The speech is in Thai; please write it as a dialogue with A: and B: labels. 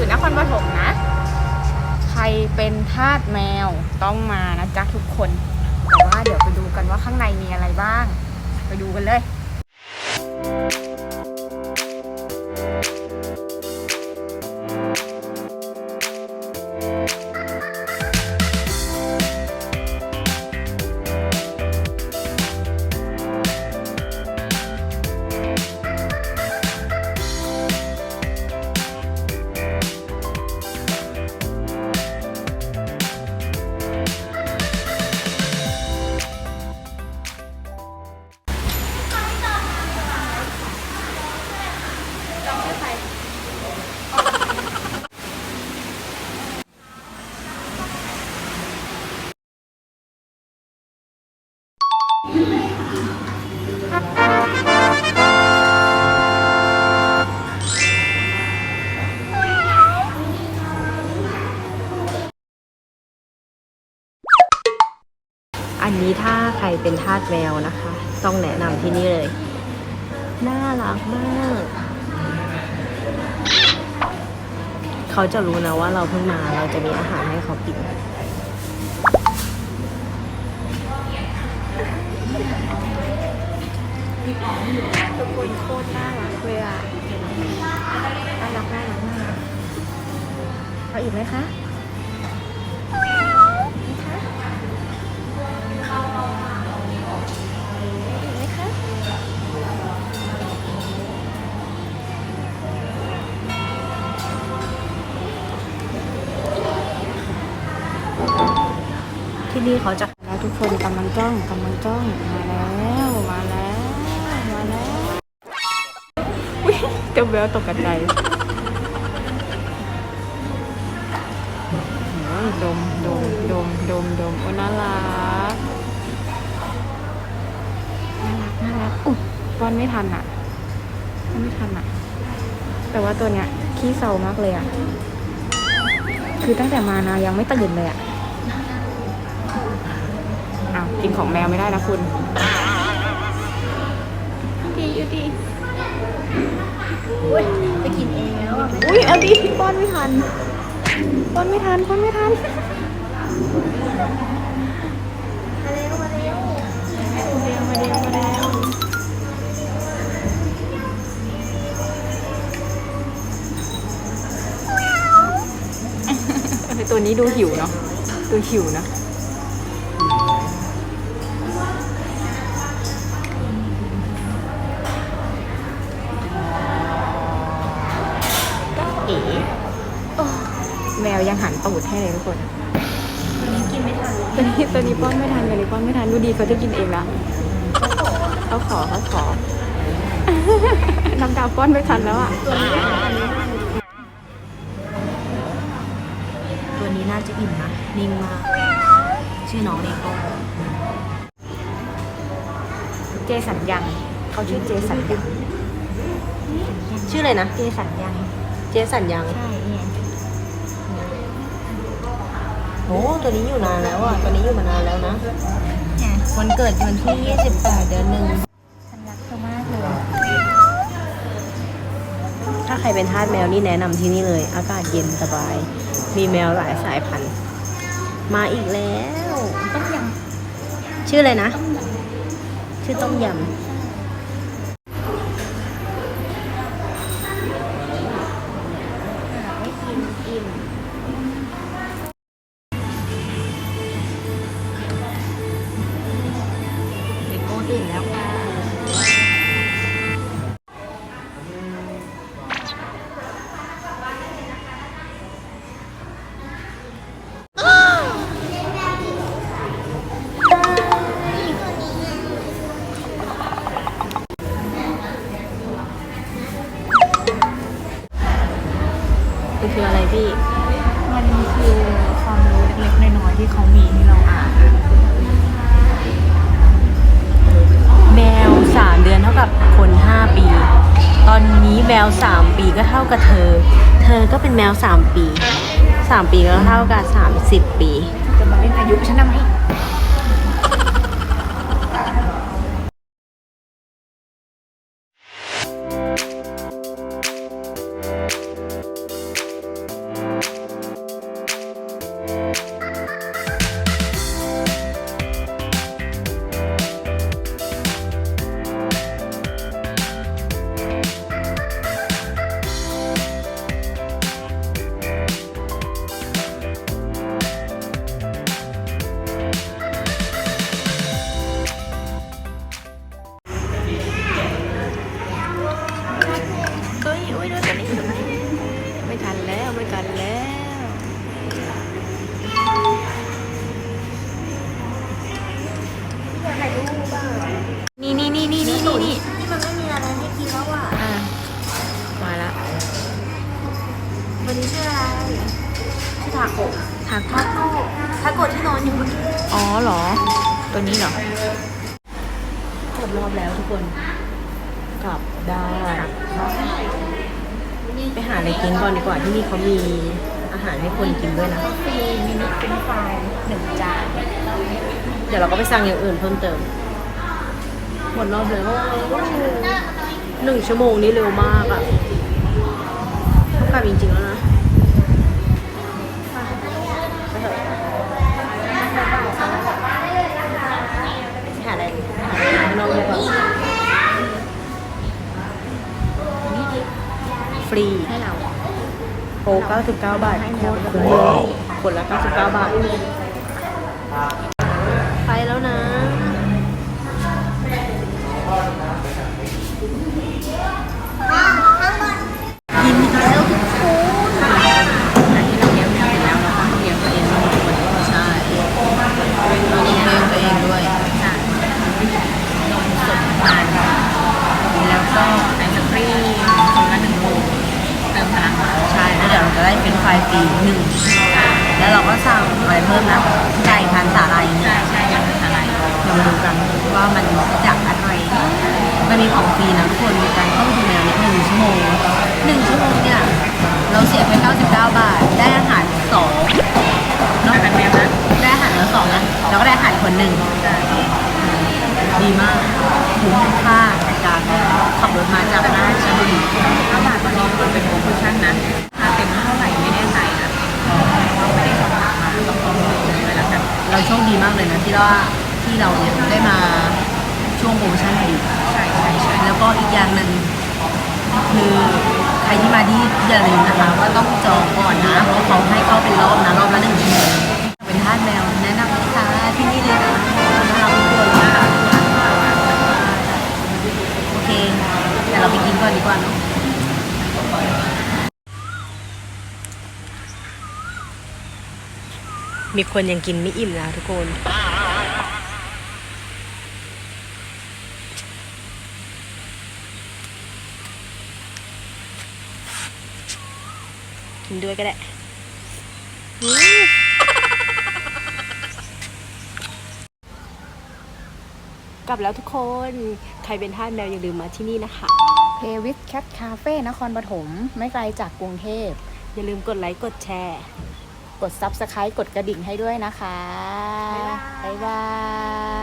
A: อยู่นครปฐมนะ ใครเป็นทาสแมวต้องมานะจ๊ะทุกคน แต่ว่าเดี๋ยวไปดูกันว่าข้างในมีอะไรบ้าง ไปดูกันเลย
B: นนี้ถ้าใครเป็นทาสแมวนะคะ ต้องแนะนำที่นี่เลย น่ารักมาก เขาจะรู้นะว่าเราเพิ่งมาเราจะมีอาหารให้เขากิน
A: ทุกคนโคตรน่ารักเลยอะน่ารักน่ารักน่ากเอาอีกไหมคะ
B: ที่นี่เขาจะ
A: แล้วทุกคนกำลังจ้องกำลังจ้องมาแล้วมาแล้วมาแล้วอุ้ยเจ้าแววตกกระใจโอ้ยดมดมดมดมดมโอ้น่ารักน่ารักน่ารักอุ๊ยป้อนไม่ทันอะป้อนไม่ทันอะ แต่ว่าตัวเนี้ยขี้เศร้ามากเลยอะ คือตั้งแต่มานะยังไม่ตื่นเลยอะ กินของแมวไม่ได้นะคุณดีอยู่ดี
B: ไปกินเองแล้วอะ
A: อุ้ยเอาดีป้อนไม่ทันป้อนไม่ทันป้อนไม่ทัน
B: มาเร็วมาเร็ว
A: มาเร็วมาเร็วมาเร็วตัวนี้ดูหิวเนาะดูหิวนะ เอ๋โอ้แมวยังหันตูดให้เลยทุกคน
B: กินไม่ทัน
A: ตัวนี้ตัวนี้ป้อนไม่ทันตัวนี้ป้อนไม่ทันดูดีเขาจะกินเองละเขาขอเขาขอน้ำดาวป้อนไม่ทันแล้วอะ
B: ตัวนี้น่าจะอิ่มนะ นิ่งมาก ชื่อน้องเลโก้
A: เจสันยัง เขาชื่อเจสันยัง
B: ชื่ออะไรนะ
A: เจสันยัง
B: เจสันยัง
A: ใช่เนี่ย
B: โอ้ตัวนี้อยู่นานแล้วอะ ตัวนี้อยู่มานานแล้วนะวันเกิดวันที่ 28 เดือนหนึ่ง
A: ฉันรักเธอมากเลย
B: ถ้าใครเป็นทาสแมวนี่แนะนำที่นี่เลย อากาศเย็นสบาย มีแมวหลายสายพันธุ์ มาอีกแล้ว
A: ต้องยัง
B: ชื่ออะไรนะชื่อต้มยำ
A: ที่เขามีให้เราอ่าน
B: แมวสามเดือนเท่ากับคนห้าปี ตอนนี้แมวสามปีก็เท่ากับเธอ เธอก็เป็นแมวสามปีสามปีก็เท่ากับสามสิบปี
A: จะมาเล่นอายุฉันทำไม นี่นี่ที่
B: มันไม่มีอะไรให้กินแล้วอะ
A: อะมาละ
C: วันนี้ชื่ออะไรชื่อทา
A: โกะ
B: ทาโกะทา
C: โกะทาโก
B: ะที่นอนอยู่
A: อ๋อเหรอ ตัวนี้เหรอ
B: ครบรอบแล้วทุกคน กลับได้ไปหาอะไรกินก่อนดีกว่าที่นี่เขามีอาหารให้คนกินด้วยนะ
A: ฟรีมินิเป็นไฟหนึ่งจาน
B: เดี๋ยวเราก็ไปสั่งอย่างอื่นเพิ่มเติม หมดรอบแล้วหนึ่งชั่วโมงนี้เร็วมากอะต้องกลับจริงๆแล้วนะไปเถอะหาอะไรข้างนอกดีกว่าฟรี
A: ให้เรา
B: โปร99 บาทโคตรคุ้มเลยคนละ 99 บาท ไปแล้วนะ
A: หนึ่ง
B: แล้วเราก็สั่งอะไรเพิ่มนะไก่พันสาหร่ายอย่าง
A: ใช่
B: เงี้ย
A: ใช่ยังเป็นอะไร
B: เดี๋ยวมาดูกันว่ามันจากอะไรมันมีของฟรีนะทุกคนมีการเข้าไปดูแมวเนี่ยหนึ่งชั่วโมงหนึ่งชั่วโมงเนี่ยเราเสียไป99 บาท ได้อาหารสอง
A: นอกจากแมวนะ
B: ได้อาหารแล้วสองนะแล้วก็ได้อาหารคนหนึ่งดีมากคุ้มค่าในการขับรถมาจากราชบุรี
A: ถ้าบาทตอนนี้มันเป็นโปรโมชั่นนะ เรา
B: โชคดีมากเลยนะที่ว่าที่เราเนี่ยได้มาช่วงโปรโมชั่นพอดี
A: ใช่ใช่ใช่
B: แล้วก็อีกอย่างหนึ่งคือใครที่มาที่อย่าลืมนะคะว่าต้องจองก่อนนะเพราะเขาให้เข้าเป็นรอบนะรอบละหนึ่งชั่วโมงเป็นทาสแมวแนะนำนะคะ มีคนยังกินไม่อิ่มนะทุกคน กินด้วยก็ได้กลับแล้วทุกคน ใครเป็นท่านแมวอย่าลืมมาที่นี่นะคะ
A: เพวิสแคทคาเฟ่นครปฐม ไม่ไกลจากกรุงเทพ
B: อย่าลืมกดไลค์ กดแชร์
A: กด Subscribe กดกระดิ่งให้ด้วยนะคะ บ๊ายบาย